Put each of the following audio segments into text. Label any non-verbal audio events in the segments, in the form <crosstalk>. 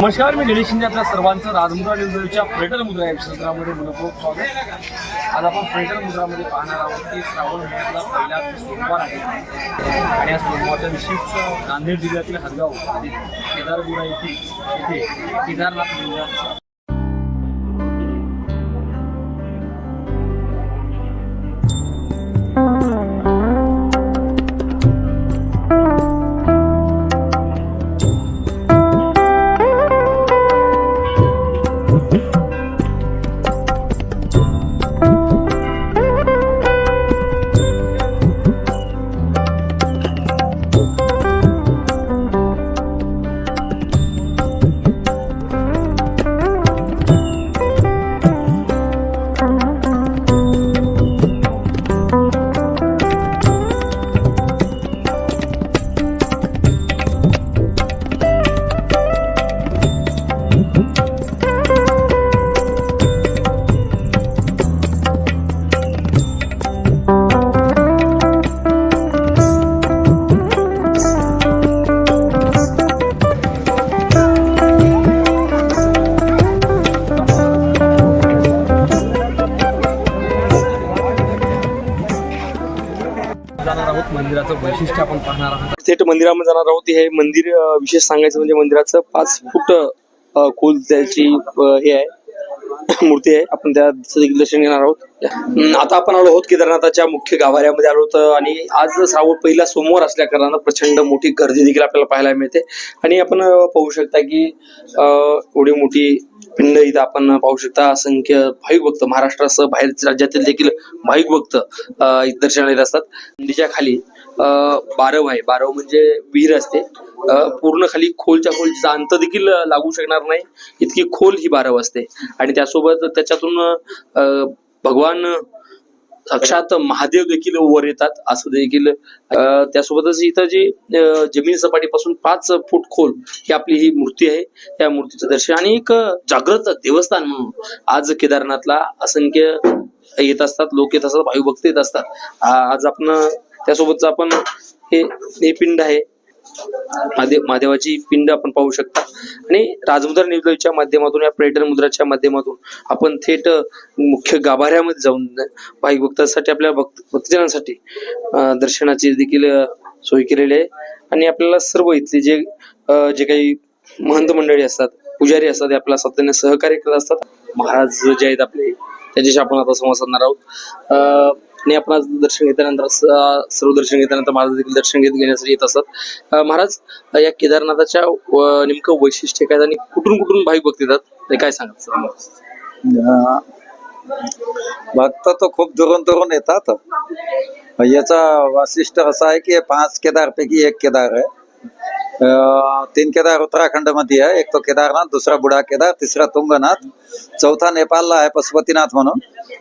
नमस्कार मी गणेश शिंदे आपल्या सर्वांचं राजमुद्रा न्यूजच्या पर्यटन मुद्रा या क्षेत्रामध्ये मनपूर्वक स्वागत. आज आपण पर्यटन मुद्रामध्ये पाहणार आहोत की श्रावण महिन्यातला पहिला सोमवार आहे आणि या सोमवारच्या विशेष नांदेड जिल्ह्यातील हदगाव आणि केदारपुरा येथे येथे केदारनाथ मंदिराचं मंदिरामध्ये जाणार आहोत. हे मंदिर विशेष सांगायचं म्हणजे मंदिराचं पाच फूट खोल त्याची हे आहे. <coughs> मूर्ती आहे. आपण त्या दर्शन घेणार आहोत. आता आपण आलो आहोत केदारनाथाच्या मुख्य गाभाऱ्यामध्ये आलो होतो आणि आज श्रावण पहिला सोमवार असल्या कारणानं प्रचंड मोठी गर्दी देखील आपल्याला पाहायला मिळते. आणि आपण पाहू शकता की एवढी मोठी पिंड इथं आपण पाहू शकता. असंख्य भाविक भक्त महाराष्ट्रासह बाहेर राज्यातील देखील भाविक भक्त दर्शनाला येत असतात. पिंडीच्या खाली बारव आहे. बारव म्हणजे विहीर असते. पूर्ण खाली खोलच्या खोल जिचा अंत देखील लागू शकणार नाही. इतकी खोल ही बारव असते. आणि त्यासोबत त्याच्यातून भगवान साक्षात महादेव देखील वर येतात. असं देखील त्यासोबतच इथं जी जमीन सपाटीपासून पाच फूट खोल ही आपली ही मूर्ती आहे. त्या मूर्तीचं दर्शन आणि एक जागृत देवस्थान म्हणून आज केदारनाथला असंख्य येत असतात. लोक येत असतात. वायुभक्त येत असतात. आज आपण त्यासोबतच आपण हे हे पिंड आहे. महादेव महादेवाची पिंड आपण पाहू शकता. आणि राजमुद्रा न्यूजच्या माध्यमातून या पर्यटन मुद्राच्या माध्यमातून आपण थेट मुख्य गाभाऱ्यामध्ये जाऊन भाविक भक्तांसाठी आपल्या भक्त भक्तजनांसाठी दर्शनाची देखील सोय केलेली आहे. आणि आपल्याला सर्व इथले जे जे काही महंत मंडळी असतात पुजारी असतात ते आपल्याला सातत्याने सहकार्य करत असतात. महाराज जे आहेत आपले त्यांच्याशी आपण आता संवाद साधणार आहोत. अं, आणि आपण आज दर्शन घेतल्यानंतर सर्व दर्शन घेतल्यानंतर महाराज देखील दर्शन घेत घेण्यासाठी येत असतात महाराज या केदारनाथाच्या नेमकं वैशिष्ट्य काय आणि कुठून कुठून भाविक भक्त येतात? ते काय सांगा भक्त तो खूप दुरून दुरून येतात. याचा वैशिष्ट्य असं आहे की पाच केदारपैकी एक केदार आहे. तीन केदार उत्तराखंडमध्ये आहे. एक तो केदारनाथ दुसरा बुडा केदार तिसरा तुंगनाथ चौथा नेपाळला आहे पशुपतीनाथ म्हणून.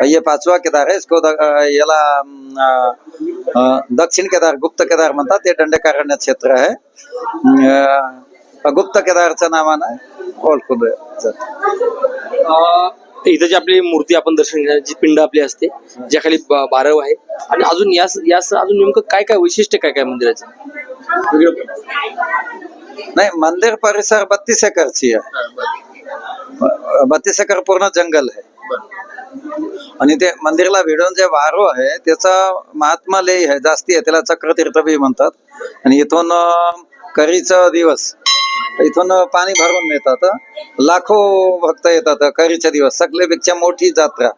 हे पाचवा केदार आहे. इसको याला दक्षिण केदार गुप्त केदार म्हणतात. ते दंडकारण्य क्षेत्र आहे. गुप्त केदारच्या नावानं ओळखून इथं जी आपली मूर्ती आपण दर्शन घेण्याची पिंड आपली असते ज्या खाली बारव आहे. आणि अजून यास यास अजून नेमकं काय काय वैशिष्ट्य काय काय मंदिराचं? नाही मंदिर परिसर बत्तीस एकरची आहे. बत्तीस एकर पूर्ण जंगल आहे. आणि ते मंदिरला भिडून जे वारो आहे त्याचा महात्मा लय आहे जास्ती आहे त्याला चक्रतीर्थ बी म्हणतात. आणि इथून करीचा दिवस. इथून पाणी भरून येतात लाखो भक्त येतात करीच्या दिवस. सगळ्यापेक्षा मोठी जत्रा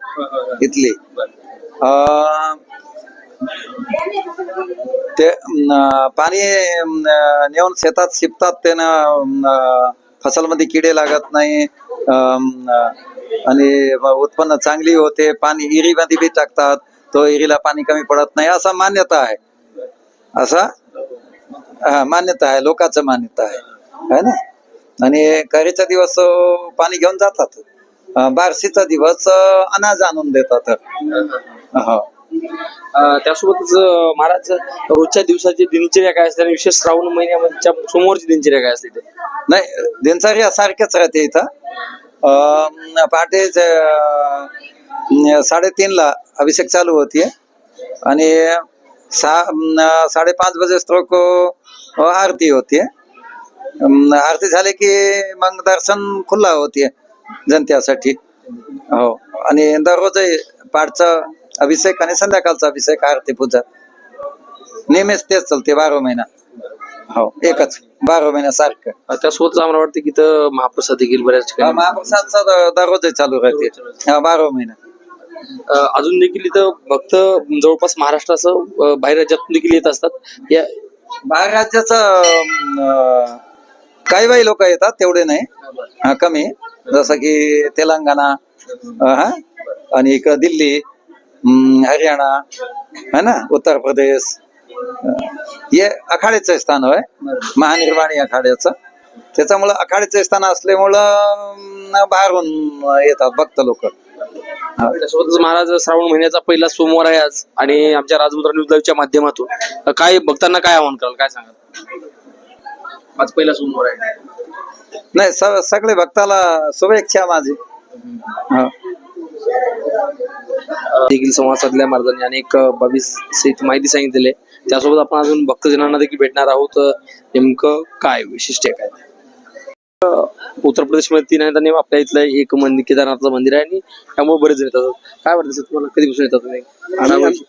इथली. अं, ते पाणी नेऊन शेतात शिपतात त्यानं फसलमध्ये किडे लागत नाही अं, आणि उत्पन्न चांगली होते पाणी इरीमध्ये बी टाकतात तो इरीला पाणी कमी पडत नाही असा मान्यता आहे. असा? हा, मान्यता आहे लोकांचं मान्यता आहे. है ना? आणि करीचा दिवस पाणी घेऊन जातात. बारशीचा दिवस अनाज आणून देतात. हो. त्यासोबतच महाराज रोजच्या दिवसाची दिनचर्या काय असते आणि विशेष श्रावण महिन्यामध्ये समोरची दिनचर्या काय असते नाही दिनचर्या सारख्याच राहते इथं. पहाटे साडेतीनला अभिषेक चालू होतीये आणि सहा साडेपाच बजे स्ट्रोक आरती होतीये आरती झाले की मग दर्शन खुल्ला होते जनतेसाठी. हो. आणि दररोज पाठचं अभिषेक आणि संध्याकाळचा अभिषेक आरती पूजा. नेहमीच तेच चालते बारा महिना. हो एकच बारा महिना सारखं. अं, त्यासोबतच आम्हाला वाटतं की इथं महाप्रसाद देखील बऱ्याच ठिकाणी महाप्रसादचा दररोज चालू राहते. हा बारा महिना. अं, अजून देखील इथं भक्त जवळपास महाराष्ट्रासह अं, बाहेर राज्यातून देखील येत असतात. या बाहेर राज्याचं अं, काही काही लोक येतात तेवढे नाही. हा कमी. जसं की तेलंगणा अं, हा आणि इकडं दिल्ली. हरियाणा है ना उत्तर प्रदेश हे आखाड्याचं स्थान आहे महानिर्वाणी आखाड्याचं. त्याच्यामुळं आखाड्याचं स्थान असल्यामुळं बाहेरून येतात भक्त लोक. त्यासोबतच महाराज श्रावण महिन्याचा पहिला सोमवार आहे आज आणि आमच्या राजमुद्रा न्यूज लाईव्हच्या माध्यमातून. काय भक्तांना काय आवाहन कराल? काय सांगाल? आज पहिला सोमवार आहे. नाही सगळे भक्ताला शुभेच्छा माझी. हो. देखील संवाद साधल्या महाराजांनी अनेक अं, बावीस माहिती सांगितलेली आहे. त्यासोबत आपण अजून भक्तजनांना देखील भेटणार आहोत. नेमकं काय वैशिष्ट्य काय? उत्तर प्रदेशमध्ये तीन आहेत आणि आपल्या इथलं एक मंदिर केदारनाथचं मंदिर आहे आणि त्यामुळे बरेच जण येतात. काय वाटतं तुम्हाला कधीपासून येतात तुम्ही?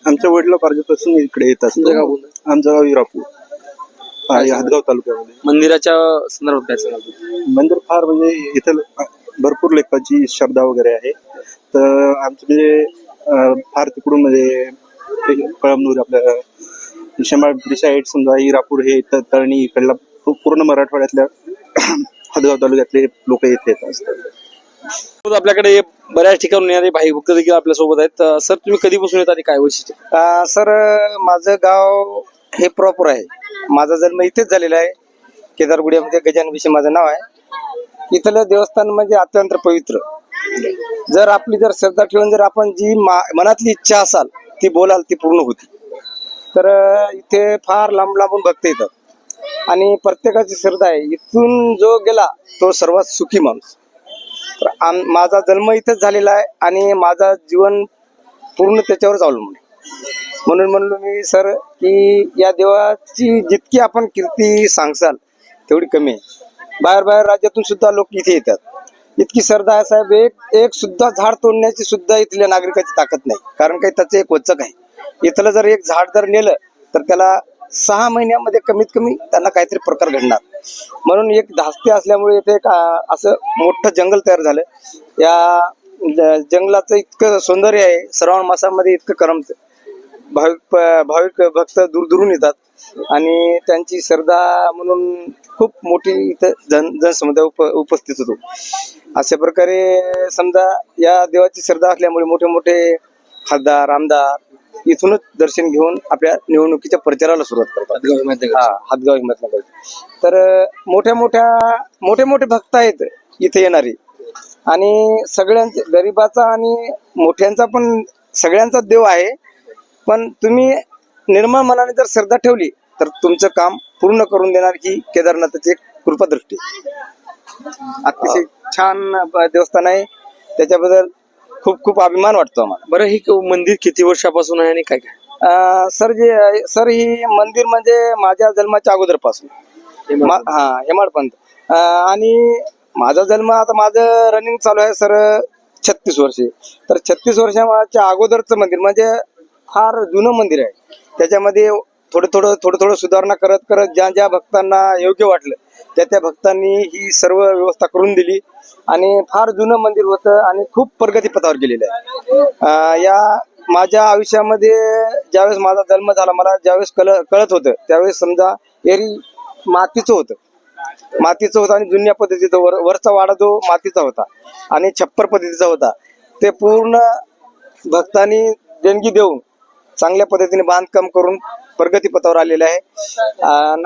आमच्या वडिलोपार्जितपासून इकडे येत असतो. तुमचं गाव कोणतं? आमचं गाव विरापूर हा, या हातगाव तालुक्यामध्ये. मंदिराच्या संदर्भात काय सांगाल? मंदिर फार म्हणजे इथं भरपूर लेखाची श्रद्धा वगैरे आहे. तर आमचं म्हणजे फार तिकडून म्हणजे कळमनूर आपल्या शेंबाळपिंपरी साईड समजा इरापूर हे त- तळणी इकडला पूर्ण मराठवाड्यातल्या <clears throat> हातगाव तालुक्यातले लोक इथे येत असतात. आपल्याकडे बऱ्याच ठिकाणून येणारे भाई भक्त देखील आपल्यासोबत आहेत सर तुम्ही कधीपासून येतात आणि काय वैशिष्ट्य? सर माझं गाव हे प्रॉपर आहे. माझा जन्म इथेच झालेला आहे. केदारगुड्यामध्ये गजानन विषयी माझं नाव आहे. इथलं देवस्थान म्हणजे अत्यंत पवित्र. जर आपली जर श्रद्धा ठेवून जर आपण जी मा- मनातली इच्छा असाल ती बोलाल ती पूर्ण होती. तर इथे फार लांब लांबून भक्त येतात. आणि प्रत्येकाची श्रद्धा आहे. इथून जो गेला तो सर्वात सुखी माणूस. तर आम माझा जन्म इथेच झालेला आहे आणि माझा जीवन पूर्ण त्याच्यावरच अवलंबून म्हणून म्हणलो मी सर की या देवाची जितकी आपण कीर्ती सांगसाल तेवढी कमी आहे. बाहेर बाहेर राज्यातून सुद्धा लोक इथे येतात. इतकी श्रद्धा आहे साहेब. एक एक सुद्धा झाड तोडण्याची सुद्धा इथल्या नागरिकाची ताकद नाही. कारण काही त्याचं एक वचक आहे. इथलं जर एक झाड जर नेलं तर त्याला सहा महिन्यामध्ये कमीत कमी त्यांना काहीतरी प्रकार घडणार. म्हणून एक धास्ती असल्यामुळे इथे एक असं मोठं जंगल तयार झालं. या ज- जंगलाचं इतकं सौंदर्य आहे. श्रावण मासामध्ये इतकं करमत. भाविक प- भाविक भक्त दूरदूरून येतात. आणि त्यांची श्रद्धा म्हणून खूप मोठी इथं जन जनसमुदाय उप उपस्थित होतो. अशा प्रकारे समजा या देवाची श्रद्धा असल्यामुळे मोठे मोठे खासदार आमदार इथूनच दर्शन घेऊन आपल्या निवडणुकीच्या प्रचाराला सुरुवात करतात. हा हातगाव हिंमतनगर तर मोठ्या मोठ्या मोठे मोठे भक्त आहेत इथे येणारे. आणि सगळ्यांचे गरिबाचा आणि मोठ्यांचा पण सगळ्यांचा देव आहे. पण तुम्ही निर्मळ मनाने जर श्रद्धा ठेवली तर तुमचं काम पूर्ण करून देणार ही केदारनाथाची एक कृपादृष्टी. अतिशय छान देवस्थान आहे. त्याच्याबद्दल खूप खूप अभिमान वाटतो आम्हाला. बरं हे क- मंदिर किती वर्षापासून आहे आणि काय काय? सर जे सर ही मंदिर म्हणजे माझ्या जन्माच्या अगोदरपासून. हा हेमाडपंत. आणि माझा जन्म आता माझं रनिंग चालू आहे सर छत्तीस वर्षे. तर छत्तीस वर्षाच्या अगोदरचं मंदिर म्हणजे फार जुनं मंदिर आहे. त्याच्यामध्ये थोडं थोडं थोडं थोडं सुधारणा करत करत ज्या ज्या भक्तांना योग्य वाटलं त्या त्या भक्तांनी ही सर्व व्यवस्था करून दिली. आणि फार जुनं मंदिर होतं आणि खूप प्रगतीपथावर गेलेलं आहे. या माझ्या आयुष्यामध्ये ज्यावेळेस माझा जन्म झाला मला ज्यावेळेस कळ कळत होतं त्यावेळेस समजा एरी मातीचं होतं. मातीचं होतं आणि जुन्या पद्धतीचं वर वरचा वाडा जो मातीचा होता आणि छप्पर पद्धतीचा होता ते पूर्ण भक्तांनी देणगी देऊन चांगल्या पद्धतीने बांधकाम करून प्रगतीपथावर आलेले आहे.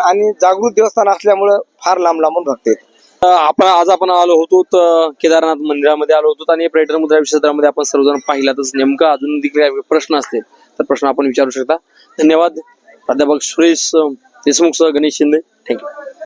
आणि जागृत देवस्थान असल्यामुळं फार लांब लांबून राहते आपण आज आपण आलो होतो त- केदारनाथ मंदिरामध्ये आलो होतो आणि पर्यटन मुद्रा क्षेत्रामध्ये आपण सर्वजण पाहिला. तर नेमकं अजून देखील प्रश्न असतील तर प्रश्न आपण विचारू शकता. धन्यवाद. प्राध्यापक सुरेश देशमुख सह गणेश शिंदे. थँक्यू